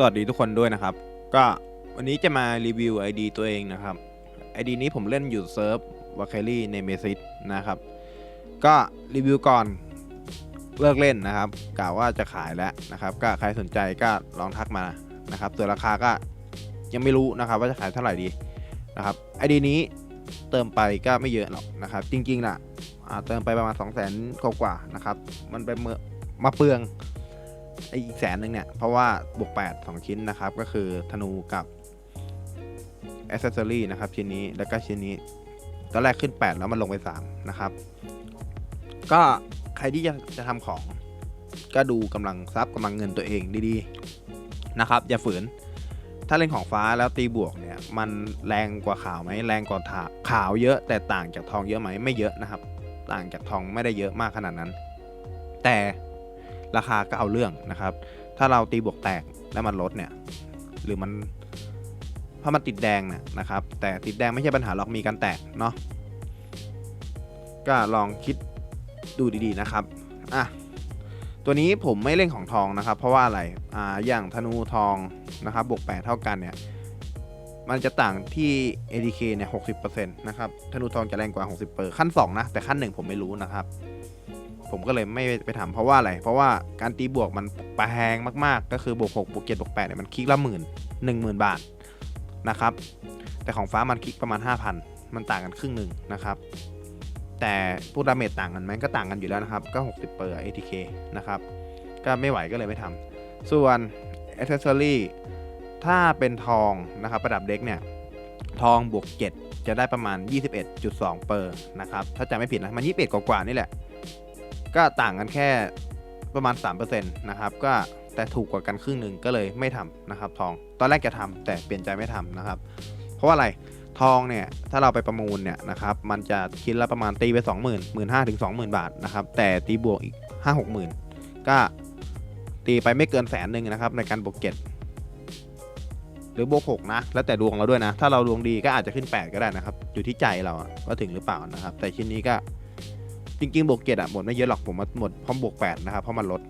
สวัสดีทุกคนด้วยนะครับ ก็วันนี้จะมารีวิว ID ตัวเองนะครับ ID นี้ผมเล่นอยู่เซิร์ฟวาเคลี่ในเมซิสนะครับ ก็รีวิวก่อนเลิกเล่นนะครับกล่าวว่าจะขายแล้วนะครับ ก็ใครสนใจก็ลองทักมานะครับส่วนราคาก็ยังไม่รู้นะครับ ว่าจะขายเท่าไหร่ดีนะครับ ID นี้เติมไปก็ไม่เยอะหรอกนะครับ จริงๆน่ะอ่าเติมไปประมาณ 2 0 0 0 0 0กว่าๆนะครับ มันไปเมื่อมาเปลือง ไออีกแสนหนึ่งเนี่ย เพราะว่าบวก8 2 ชิ้นนะครับ ก็คือธนูกับอ c เซสซอรี่นะครับ ชิ้นนี้แล้วก็ชิ้นนี้ตอนแรกขึ้น 8 แล้วมันลงไป 3 นะครับ ก็ใครที่จะจะทำของ ก็ดูกำลังทรัพย์กำลังเงินตัวเองดีๆนะครับ อย่าฝืน ถ้าเล่นของฟ้าแล้วตีบวกเนี่ย มันแรงกว่าขาวไหมแรงกว่าถาขาวเยอะ แต่ต่างจากทองเยอะไหมไม่เยอะนะครับ ต่างจากทองไม่ได้เยอะมากขนาดนั้น แต่ ราคาก็เอาเรื่องนะครับ ถ้าเราตีบวกแตกแล้วมันลดเนี่ยหรือมันถ้ามันติดแดงเนี่ยนะครับ แต่ติดแดงไม่ใช่ปัญหาหรอกมีการแตกเนาะก็ลองคิดดูดีๆนะครับอะตัวนี้ผมไม่เล่นของทองนะครับ เพราะว่าอะไรอ่าอย่างธนูทองนะครับบวก8เท่ากันเนี่ยมันจะต่างที่ ADK เนี่ย 60%นะครับ ธนูทองจะแรงกว่า 60เปอร์ขั้น 2 นะ แต่ขั้น 1 ผมไม่รู้นะครับ ผมก็เลยไม่ไปทำเพราะว่าอะไร เพราะว่าการตีบวกมันแพงมากๆ ก็คือบวก6บวก7บวก8เนี่ยมันคลิกละหมื่นหนึ่งหมื่นบาทนะครับ แต่ของฟ้ามันคลิกประมาณ 5,000 มันต่างกันครึ่งหนึ่งนะครับ แต่พวกดาเมจต่างกันไหมก็ต่างกันอยู่แล้วนะครับ ก็ 60เปอร์ ATK นะครับ ก็ไม่ไหวก็เลยไม่ทำส่วน Accessory ถ้าเป็นทองนะครับประดับเด็กเนี่ยทองบวก 7 จะได้ประมาณ 21.2 เปอร์นะครับ ถ้าจำไม่ผิดนะมัน21 กว่าๆนี่แหละ ก็ต่างกันแค่ประมาณ 3%นะครับ ก็แต่ถูกกว่ากันครึ่งหนึ่งก็เลยไม่ทำนะครับ ทอง ตอนแรกจะทำแต่เปลี่ยนใจไม่ทำนะครับ เพราะว่าอะไร ทองเนี่ย ถ้าเราไปประมูลเนี่ยนะครับ มันจะคิดละประมาณตีไป 20,000 15,000ถึง20,000 บาทนะครับ แต่ตีบวกอีก 5 6 0,000 ก็ตีไปไม่เกินแสนหนึ่งนะครับในการบวกเจ็ดหรือบวกหกนะ แล้วแต่ดวงเราด้วยนะ ถ้าเราดวงดีก็อาจจะขึ้น 8 ก็ได้นะครับ อยู่ที่ใจเราอะว่าถึงหรือเปล่านะครับ แต่ชิ้นนี้ก็ จริงๆบวกเจ็ดอะหมดไม่เยอะหรอกผมหมดพราะบวกแปดนะครับเพราะมันลด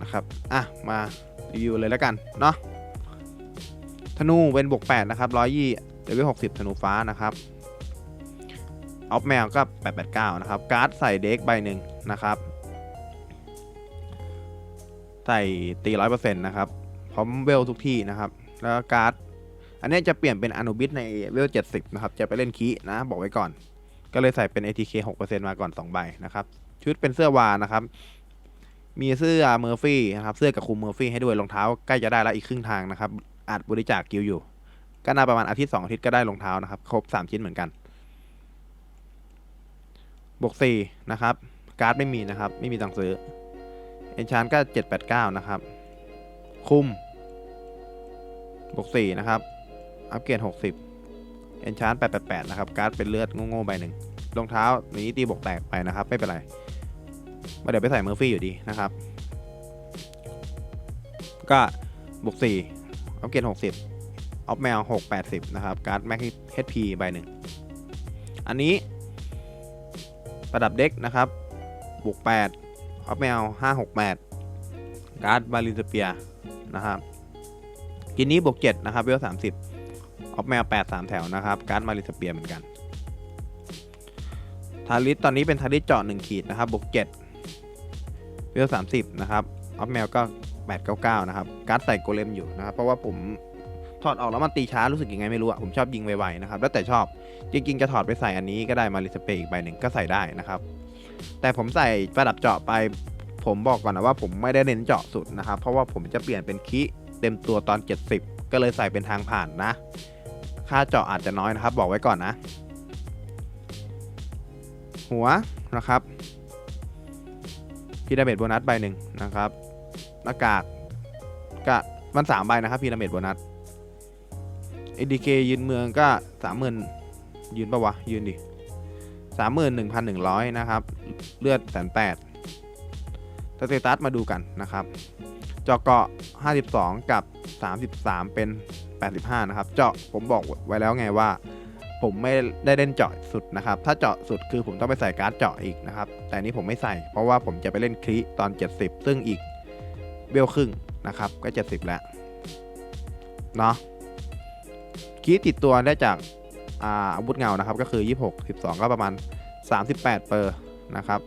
นะครับอะมารีวิวเลยแล้วกันเนาะธนูเป็นบวกแปดนะครับร้อยยี่เลเวลหกสิบธนูฟ้านะครับออฟแมวก็แปดแปดเก้านะครับการ์ดใส่เด็กใบหนึ่งนะครับใส่ตีร้อยเปอร์เซ็นต์นะครับพร้อมเวลทุกที่นะครับ แล้วการ์ดอันนี้จะเปลี่ยนเป็นอนุบิสในเวล70นะครับ จะไปเล่นคีนะ บอกไว้ก่อน ก็เลยใส่เป็น ATK 6%มาก่อน2ใบนะครับ ชุดเป็นเสื้อวานะครับ มีเสื้อเมอร์ฟี่นะครับ เสื้อกับคุมเมอร์ฟี่ให้ด้วยรองเท้าใกล้จะได้แล้วอีกครึ่งทางนะครับอาจบริจาคกิวอยู่ ก็น่าประมาณอาทิตย์2อาทิตย์ก็ได้รองเท้านะครับ ครบ 3 ชิ้นเหมือนกัน บวก4นะครับ การ์ดไม่มีนะครับ ไม่มีตังซื้อ เอนชานก็ 789 นะครับ คุม บวก4นะครับ อัปเกรด60 เอนชาน888นะครับ การ์ดเป็นเลือดโง่ๆใบหนึ่งรองเท้านี้ตีบวกแตกไปนะครับ ไม่เป็นไรมาเดี๋ยวไปใส่เมอร์ฟี่อยู่ดีนะครับ ก็บวก4อัปเกรด60ออฟแมว680นะครับ การ์ดแม็กเฮดพีใบหนึ่งอันนี้ ประดับเด็กนะครับบวก8ออฟแมว568กแปดการ์ดบาลินสเปียนะครับกินนี้บวก7นะครับเวล30 ออฟแมว 8 3 แถวนะครับ การ์ดมาริสเปียเหมือนกัน ทาริสตอนนี้เป็นทาริสเจาะ1ขีดนะครับบวก7เวล30 นะครับออฟแมวก็ 899 นะครับ การ์ดใส่โกเลมอยู่นะครับ เพราะว่าผมถอดออกแล้วมันตีช้ารู้สึกยังไงไม่รู้อะผมชอบยิงไวๆนะครับ แล้วแต่ชอบจริงๆจะถอดไปใส่อันนี้ก็ได้มาริสเปียอีกใบหนึ่งก็ใส่ได้นะครับ แต่ผมใส่ประดับเจาะไปผมบอกก่อนนะว่าผมไม่ได้เน้นเจาะสุดนะครับ เพราะว่าผมจะเปลี่ยนเป็นคีเต็มตัวตอน 70 ก็เลยใส่เป็นทางผ่านนะ ค่าเจาะอาจจะน้อยนะครับ บอกไว้ก่อนนะ หัวนะครับพีระเมดโบนัสใบหนึ่งนะครับหน้ากากก็มันสามใบนะครับพีระเมดโบนัสเอดีเคยืนเมืองก็สามหมื่นยืนปะวะ ยืนดิสามหมื่นหนึ่งพันหนึ่งร้อยนะครับ เลือดแสนแปด สเตตัสมาดูกันนะครับเจาะเกาะ 52 กับ 33 เป็น 85 นะครับ เจาะผมบอกไว้แล้วไงว่า ผมไม่ได้เล่นเจาะสุดนะครับ ถ้าเจาะสุดคือผมต้องไปใส่การ์ดเจาะอีกนะครับ แต่นี้ผมไม่ใส่ เพราะว่าผมจะไปเล่นคลิตอน 70 ซึ่งอีกเบลครึ่งนะครับ ก็ 70 แล้ว เนาะคีย์ติดตัวได้จากอาอาวุธเงานะครับ ก็คือ 26 12 ก็ประมาณ 38 เปอร์นะครับ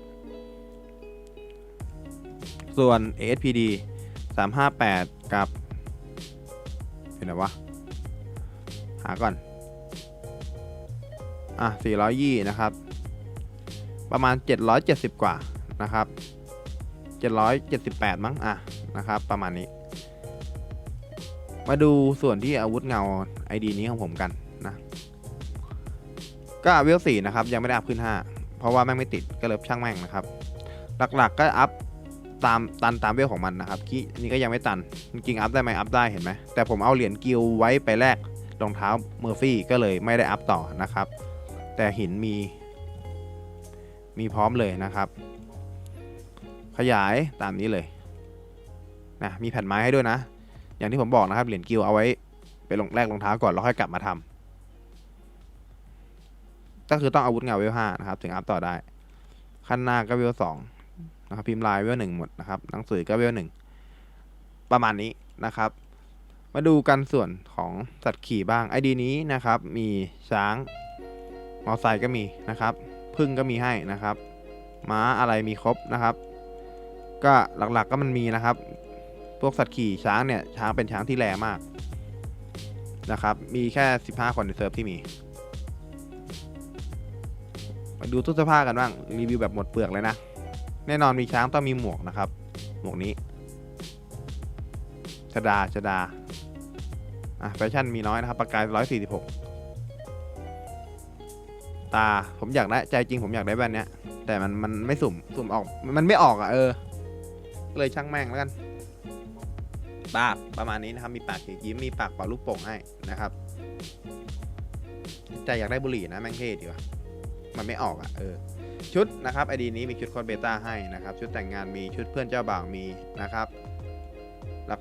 ส่วน ASPD 358 กับเป็นไหนวะ หาก่อน อะ400นะครับ ประมาณ 770 กว่านะครับ 778 มั้ง อะ นะครับ ประมาณนี้ มาดูส่วนที่อาวุธเงา ID นี้ของผมกันนะ ก็เวล4นะครับ ยังไม่ได้อัพขึ้น 5 เพราะว่าแม่งไม่ติดก็เลยช่างแม่งนะครับ หลักๆก็อัพ ตามตันตามเวลของมันนะครับคีอันนี้ก็ยังไม่ตันจริงอัพได้ไหมอัพได้เห็นไหมแต่ผมเอาเหรียญกิลไว้ไปแลกรองเท้าเมอร์ฟี่ก็เลยไม่ได้อัพต่อนะครับ แต่หินมี มีพร้อมเลยนะครับ ขยายตามนี้เลยนะมีแผ่นไม้ให้ด้วยนะ อย่างที่ผมบอกนะครับเหรียญกิลเอาไว้ไปลงแลกรองเท้าก่อนแล้วค่อยกลับมาทำก็คือต้องอาวุธเงาเวลห้านะครับ ถึงอัพต่อได้ ขั้นหน้าก็เวลสอง นะครับพิมพ์ลายเวลหนึ่งหมดนะครับหนังสือก็เวลหนึ่งประมาณนี้นะครับ มาดูกันส่วนของสัตว์ขี่บ้างไอดีนี้นะครับ มีช้างมอไซค์ก็มีนะครับพึ่งก็มีให้นะครับ ม้าอะไรมีครบนะครับ ก็หลักๆก็มันมีนะครับ พวกสัตว์ขี่ช้างเนี่ยช้างเป็นช้างที่แรงมากนะครับ มีแค่ 15 คนในเซิร์ฟที่มี มาดูตู้เสื้อผ้ากันบ้าง รีวิวแบบหมดเปลือกเลยนะ แน่นอนมีช้างต้องมีหมวกนะครับ หมวกนี้ชดาชดาอะแฟชั่นมีน้อยนะครับประกาย146 ตาผมอยากได้ใจจริงผมอยากได้แบบเนี้ย แต่มันมันไม่สุ่มสุ่มออกมันไม่ออกอะเออ เลยช่างแม่งแล้วกันปากประมาณนี้นะครับ มีปากเขียยิ้มมีปากเป่าลูกโป่งให้นะครับแต่อยากได้บุหรี่นะแม่งเท่ดีว่ะมันไม่ออกอะเออ ชุดนะครับไอดีนี้มีชุดคอนเบต้าให้นะครับ ชุดแต่งงานมีชุดเพื่อนเจ้าบ่าวมีนะครับ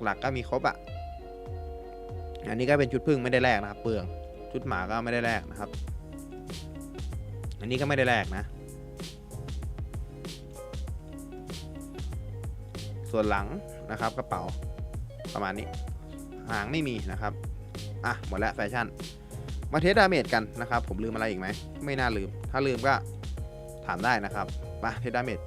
หลักๆก็มีครบอะอันนี้ก็เป็นชุดพึ่งไม่ได้แลกนะครับ เปลืองชุดหมาก็ไม่ได้แลกนะครับ อันนี้ก็ไม่ได้แลกนะ ส่วนหลังนะครับกระเป๋าประมาณนี้หางไม่มีนะครับ อะ หมดแล้วแฟชั่น มาเทสดาเมจกันนะครับ ผมลืมอะไรอีกไหม ไม่น่าลืม ถ้าลืมก็ ถามได้นะครับมาเทดาเมจ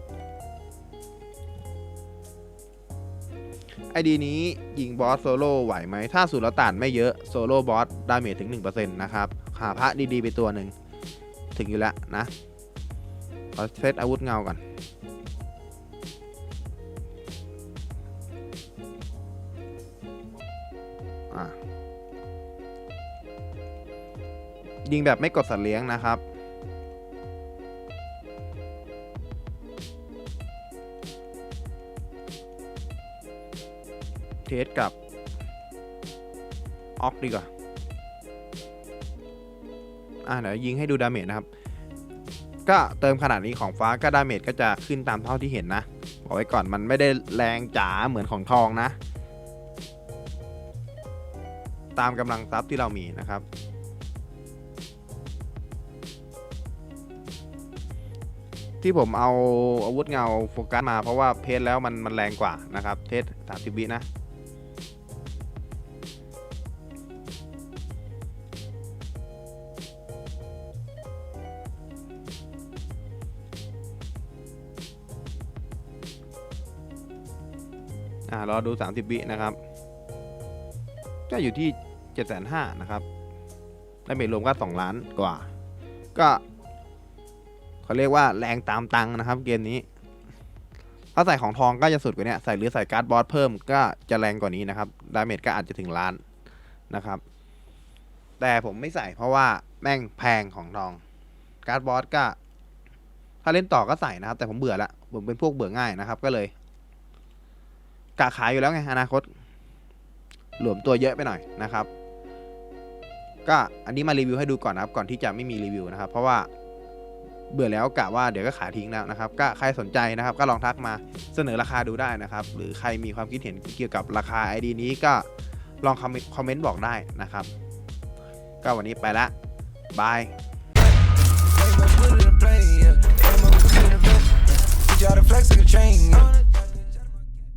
ไอดีนี้ยิงบอสโซโล่ไหวไหม ถ้าสูตรละต่านไม่เยอะโซโล่บอสดาเมจถึง 1%นะครับ หาพระดี ๆ ไปตัวหนึ่ง ถึงอยู่แล้วนะขอเซตอาวุธเงาก่อน ยิงแบบไม่กดสัตว์เลี้ยงนะครับ เทสกับออกดีกว่า อ่าเดี๋ยวยิงให้ดูดาเมจนะครับ ก็เติมขนาดนี้ของฟ้าก็ดาเมจก็จะขึ้นตามเท่าที่เห็นนะ บอกไว้ก่อนมันไม่ได้แรงจ๋าเหมือนของทองนะ ตามกำลังทรัพย์ที่เรามีนะครับ ที่ผมเอาอาวุธเงาโฟกัสมาเพราะว่าเพจแล้วมันมันแรงกว่านะครับ เทสสามสิบวินะ อ่ารอดู 30 วินะครับ ก็อยู่ที่ 7 5 0 0 0นะครับได้เมจรวมก็2ล้านกว่า ก็เขาเรียกว่าแรงตามตังค์นะครับ เกมนี้ถ้าใส่ของทองก็จะสุดกว่านี้ใส่หรือใส่การ์ดบอสเพิ่มก็จะแรงกว่านี้นะครับดาเมจก็อาจจะถึงล้านนะครับ แต่ผมไม่ใส่เพราะว่าแม่งแพงของทองการ์ดบอสก็ ถ้าเล่นต่อก็ใส่นะครับ แต่ผมเบื่อละผมเป็นพวกเบื่อง่ายนะครับ ก็เลย กะขายอยู่แล้วไงอนาคต หลวมตัวเยอะไปหน่อยนะครับ ก็อันนี้มารีวิวให้ดูก่อนนะครับ ก่อนที่จะไม่มีรีวิวนะครับ เพราะว่าเบื่อแล้วกะว่าเดี๋ยวก็ขายทิ้งแล้วนะครับ ก็ใครสนใจนะครับ ก็ลองทักมาเสนอราคาดูได้นะครับ หรือใครมีความคิดเห็นเกี่ยวกับราคา ID นี้ก็ลองคอมเมนต์บอกได้นะครับ ก็วันนี้ไปละบาย Put it in a plane, yeah. Came up with it and play. Teach y'all to flex like a train, yeah.